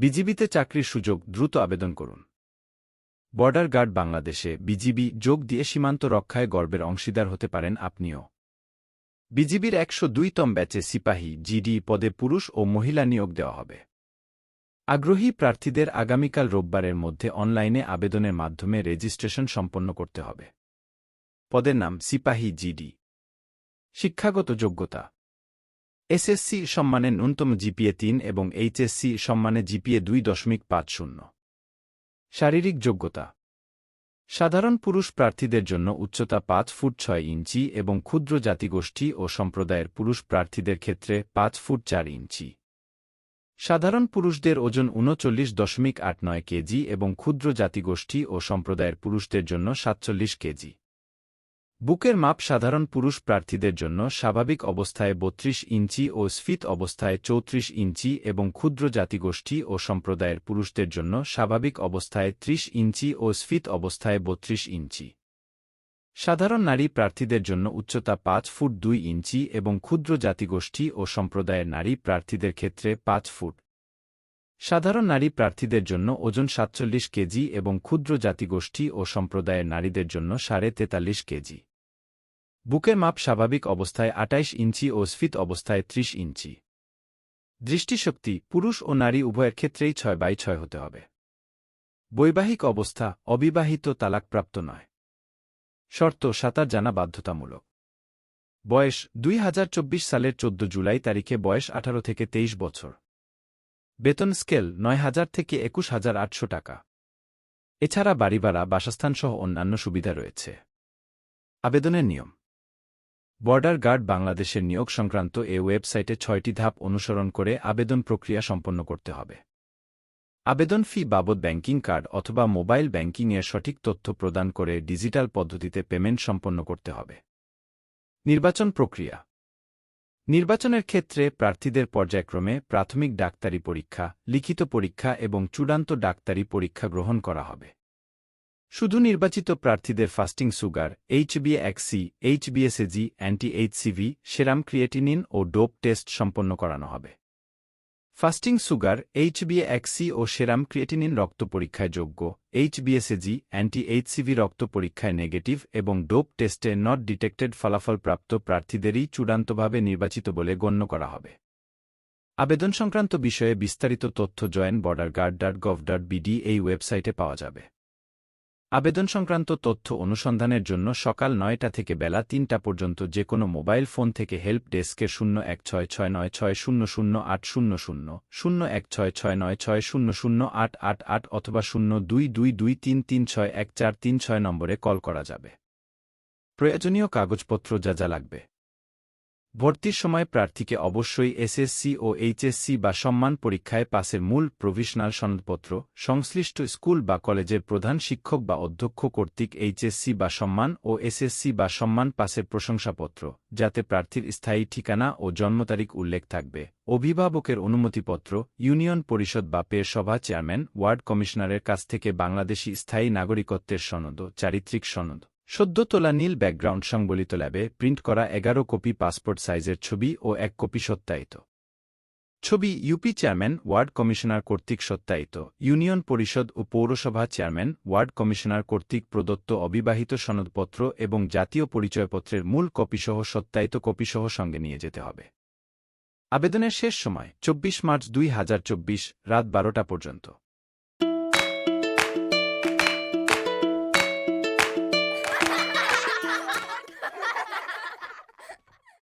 বিজিবিতে চাকরির সুযোগ দ্রুত আবেদন করুন। বর্ডার গার্ড বাংলাদেশে বিজিবি যোগ দিয়ে সীমান্ত রক্ষায় গর্বের অংশীদার হতে পারেন আপনিও। বিজিবির একশো দুইতম ব্যাচে সিপাহী, জিডি পদে পুরুষ ও মহিলা নিয়োগ দেওয়া হবে। আগ্রহী প্রার্থীদের আগামীকাল রোববারের মধ্যে অনলাইনে আবেদনের মাধ্যমে রেজিস্ট্রেশন সম্পন্ন করতে হবে। পদের নাম সিপাহী, জিডি। শিক্ষাগত যোগ্যতা। এসএসসি সম্মানে ন্যূনতম জিপিএ তিন এবং এইচএসসি সম্মানে জিপিএ দুই দশমিক পাঁচ শূন্য। শারীরিক যোগ্যতা। সাধারণ পুরুষ প্রার্থীদের জন্য উচ্চতা পাঁচ ফুট ছয় ইঞ্চি এবং ক্ষুদ্র জাতিগোষ্ঠী ও সম্প্রদায়ের পুরুষ প্রার্থীদের ক্ষেত্রে পাঁচ ফুট চার ইঞ্চি। সাধারণ পুরুষদের ওজন উনচল্লিশ দশমিক আট নয় কেজি এবং ক্ষুদ্র জাতিগোষ্ঠী ও সম্প্রদায়ের পুরুষদের জন্য সাতচল্লিশ কেজি। বুকের মাপ সাধারণ পুরুষ প্রার্থীদের জন্য স্বাভাবিক অবস্থায় বত্রিশ ইঞ্চি ও স্ফীত অবস্থায় চৌত্রিশ ইঞ্চি এবং ক্ষুদ্র জাতিগোষ্ঠী ও সম্প্রদায়ের পুরুষদের জন্য স্বাভাবিক অবস্থায় ত্রিশ ইঞ্চি ও স্ফীত অবস্থায় বত্রিশ ইঞ্চি। সাধারণ নারী প্রার্থীদের জন্য উচ্চতা পাঁচ ফুট দুই ইঞ্চি এবং ক্ষুদ্র জাতিগোষ্ঠী ও সম্প্রদায়ের নারী প্রার্থীদের ক্ষেত্রে পাঁচ ফুট। সাধারণ নারী প্রার্থীদের জন্য ওজন সাতচল্লিশ কেজি এবং ক্ষুদ্র জাতিগোষ্ঠী ও সম্প্রদায়ের নারীদের জন্য সাড়ে তেতাল্লিশ কেজি। বুকের মাপ স্বাভাবিক অবস্থায় আটাইশ ইঞ্চি ও স্ফীত অবস্থায় ত্রিশ ইঞ্চি। দৃষ্টিশক্তি পুরুষ ও নারী উভয়ের ক্ষেত্রেই ছয় বাই ছয় হতে হবে। বৈবাহিক অবস্থা অবিবাহিত তালাকপ্রাপ্ত নয়। শর্ত সাঁতার জানা বাধ্যতামূলক। বয়স দুই হাজার চব্বিশ সালের চোদ্দ জুলাই তারিখে বয়স আঠারো থেকে তেইশ বছর। বেতন স্কেল নয় হাজার থেকে একুশ হাজার আটশো টাকা। এছাড়া বাড়ি ভাড়া, বাসস্থানসহ অন্যান্য সুবিধা রয়েছে। আবেদনের নিয়ম। বর্ডার গার্ড বাংলাদেশের নিয়োগ সংক্রান্ত এ ওয়েবসাইটে ছয়টি ধাপ অনুসরণ করে আবেদন প্রক্রিয়া সম্পন্ন করতে হবে। আবেদন ফি বাবদ ব্যাংকিং কার্ড অথবা মোবাইল ব্যাংকিংয়ের সঠিক তথ্য প্রদান করে ডিজিটাল পদ্ধতিতে পেমেন্ট সম্পন্ন করতে হবে। নির্বাচন প্রক্রিয়া। নির্বাচনের ক্ষেত্রে প্রার্থীদের পর্যায়ক্রমে প্রাথমিক ডাক্তারি পরীক্ষা, লিখিত পরীক্ষা এবং চূড়ান্ত ডাক্তারি পরীক্ষা গ্রহণ করা হবে। শুধু নির্বাচিত প্রার্থীদের ফাস্টিং সুগার এইচবিএক্সি এইচবিএসএজি অ্যান্টি এইচসিভি সেরাম ক্রিয়েটিনিন ও ডোপ টেস্ট সম্পন্ন করানো হবে। ফাস্টিং সুগার এইচবিএক্সি ও সেরাম ক্রিয়েটিনিন রক্ত পরীক্ষায় যোগ্য এইচবিএসএজি অ্যান্টি এইচসিভি রক্ত পরীক্ষায় নেগেটিভ এবং ডোপ টেস্টে নট ডিটেক্টেড ফলাফলপ্রাপ্ত প্রার্থীদেরই চূড়ান্তভাবে নির্বাচিত বলে গণ্য করা হবে। আবেদন সংক্রান্ত বিষয়ে বিস্তারিত তথ্য join border guard dot gov dot BD এই ওয়েবসাইটে পাওয়া যাবে। আবেদন সংক্রান্ত তথ্য অনুসন্ধানের জন্য সকাল নয়টা থেকে বেলা তিনটা পর্যন্ত যে কোনো মোবাইল ফোন থেকে হেল্প ডেস্কে শূন্য এক ছয় ছয় নয় ছয় শূন্য শূন্য আট শূন্য শূন্য শূন্য এক ছয় ছয় নয় ছয় শূন্য শূন্য আট আট আট অথবা শূন্য দুই দুই দুই তিন তিন ছয় এক চার তিন ছয় নম্বরে কল করা যাবে। প্রয়োজনীয় কাগজপত্র যা যা লাগবে। ভর্তির সময় প্রার্থীকে অবশ্যই এসএসসি ও এইচএসসি বা সম্মান পরীক্ষায় পাসের মূল প্রভিশনাল সনদপত্র, সংশ্লিষ্ট স্কুল বা কলেজের প্রধান শিক্ষক বা অধ্যক্ষ কর্তৃক এইচএসসি বা সম্মান ও এসএসসি বা সম্মান পাসের প্রশংসাপত্র, যাতে প্রার্থীর স্থায়ী ঠিকানা ও জন্মতারিখ উল্লেখ থাকবে। অভিভাবকের অনুমতিপত্র, ইউনিয়ন পরিষদ বা পের সভা চেয়ারম্যান, ওয়ার্ড কমিশনারের কাছ থেকে বাংলাদেশি স্থায়ী নাগরিকত্বের সনদ ও চারিত্রিক সনদ। সদ্য তোলা নীল ব্যাকগ্রাউন্ড সংবলিত ল্যাবে প্রিন্ট করা এগারো কপি পাসপোর্ট সাইজের ছবি ও এক কপি সত্যায়িত। ছবি ইউপি চেয়ারম্যান, ওয়ার্ড কমিশনার কর্তৃক সত্যায়িত। ইউনিয়ন পরিষদ ও পৌরসভা চেয়ারম্যান, ওয়ার্ড কমিশনার কর্তৃক প্রদত্ত অবিবাহিত সনদপত্র এবং জাতীয় পরিচয়পত্রের মূল কপিসহ সত্যায়িত কপিসহ সঙ্গে নিয়ে যেতে হবে। আবেদনের শেষ সময়, চব্বিশ মার্চ দুই হাজার চব্বিশ, রাত বারোটা পর্যন্ত।